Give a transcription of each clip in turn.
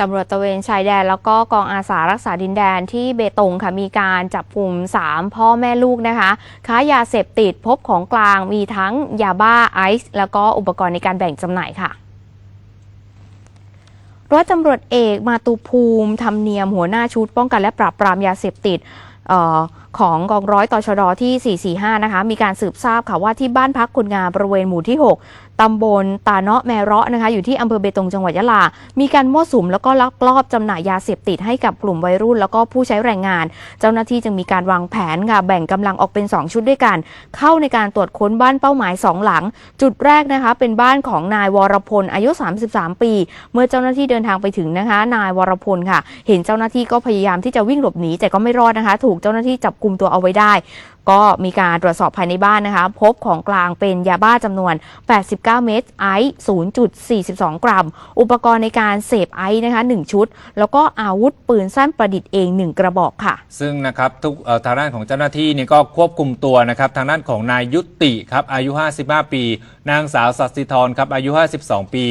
ตำรวจตะเวนชายแดนแล้วก็กองอาสารักษาดินแดนที่เบตงค่ะมีการจับกลุ่ม 3 พ่อแม่ลูกนะคะค้ายาเสพติดพบของกลางมีทั้งยาบ้าไอซ์แล้วก็อุปกรณ์ในการแบ่งจำหน่ายค่ะร้อยตำรวจเอกมาตุภูมิทำเนียมหัวหน้าชุดป้องกันและปราบปรามยาเสพติด ของกองร้อยตชดที่ 445 นะคะ มีการสืบทราบค่ะว่าที่บ้านพักคนงานบริเวณหมู่ที่ 6 ตำบลตาเนาะแมเราะนะคะ อยู่ที่อำเภอเบตงจังหวัดยะลา มีการมั่วสุมแล้วก็ลักลอบจำหน่ายยาเสพติดให้กับกลุ่มวัยรุ่น แล้วก็ผู้ใช้แรงงาน เจ้าหน้าที่จึงมีการวางแผนค่ะ แบ่งกำลังออกเป็น 2 ชุดด้วยกัน เข้าในการตรวจค้นบ้านเป้าหมาย 2 หลัง จุดแรกนะคะ เป็นบ้านของนายวรพลอายุ 33 ปี เมื่อเจ้าหน้าที่เดินทางไปถึงนะคะ นายวรพลค่ะ เห็นเจ้าหน้าที่ก็พยายามที่จะวิ่งหลบหนีแต่ก็ไม่รอดนะคะถูกเจ้าหน้าที่จับกลุ่มตัวเอาไว้ได้ก็มีการตรวจสอบภายในบ้านนะคะ พบของกลางเป็นยาบ้าจำนวน 89 เม็ดไอซ์0.42 กรัม อุปกรณ์ในการเสพไอซ์นะคะ 1 ชุด แล้วก็อาวุธปืนสั้นประดิษฐ์เอง 1 กระบอกค่ะ ซึ่งนะครับทุกทางด้านของเจ้าหน้าที่เนี่ยก็ควบคุมตัวนะครับ ทางด้านของนายยุติครับอายุ 55 ปี นางสาวสัสิธรครับอายุ 52 ปี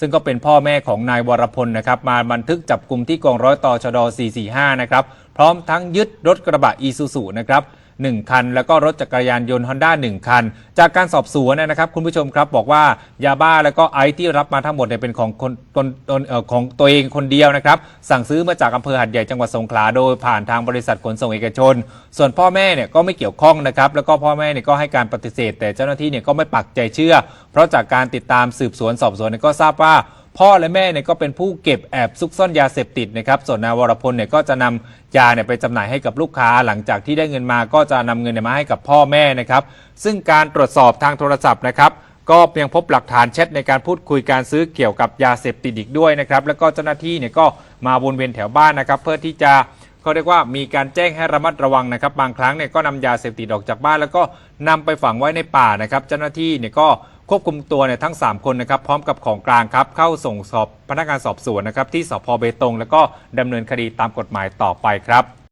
ซึ่งก็เป็นพ่อแม่ของนายวรพลนะครับมาบันทึกจับกลุ่มที่กองร้อยต่อชด445 นะครับพร้อมทั้งยึดรถกระบะอีซูซูนะครับ 1 คัน แล้วก็รถจักรยานยนต์ฮอนด้า1คัน จากการสอบสวนนะครับคุณผู้ชมครับบอกว่ายาบ้าแล้วก็ไอซ์ที่รับมาทั้งหมดเนี่ยเป็นของคนตนตนเอ่อของตัวเองคนเดียวนะครับสั่งซื้อมาจากอำเภอหัดใหญ่จังหวัดสงขลาโดยผ่านทางบริษัทขนส่งเอกชน ส่วนพ่อแม่เนี่ยก็ไม่เกี่ยวข้องนะครับแล้วก็พ่อแม่เนี่ยก็ให้การปฏิเสธ แต่เจ้าหน้าที่เนี่ยก็ไม่ปักใจเชื่อ เพราะจากการติดตามสืบสวนสอบสวนเนี่ยก็ทราบว่า พ่อและแม่เนี่ยก็เป็นผู้เก็บแอบซุกซ่อนยาเสพติดนะครับส่วนนายวรพลเนี่ยก็จะนำยาเนี่ยไปจำหน่ายให้กับลูกค้า หลังจากที่ได้เงินมาก็จะนำเงินเนี่ยมาให้กับพ่อแม่นะครับ ซึ่งการตรวจสอบทางโทรศัพท์นะครับก็ยังพบหลักฐานแชทในการพูดคุยการซื้อเกี่ยวกับยาเสพติดอีกด้วยนะครับ แล้วก็เจ้าหน้าที่เนี่ยก็มาวนเวียนแถวบ้านนะครับ เพื่อที่จะเขาเรียกว่ามีการแจ้งให้ระมัดระวังนะครับ บางครั้งเนี่ยก็นำยาเสพติดออกจากบ้าน แล้วก็นำไปฝังไว้ในป่านะครับ เจ้าหน้าที่เนี่ยก็ ควบคุมตัวเนี่ยทั้ง 3 คนนะครับพร้อมกับของกลางครับเข้าส่งสอบพนักงานสอบสวนนะครับที่สพเบตง แล้วก็ดำเนินคดีตามกฎหมายต่อไปครับ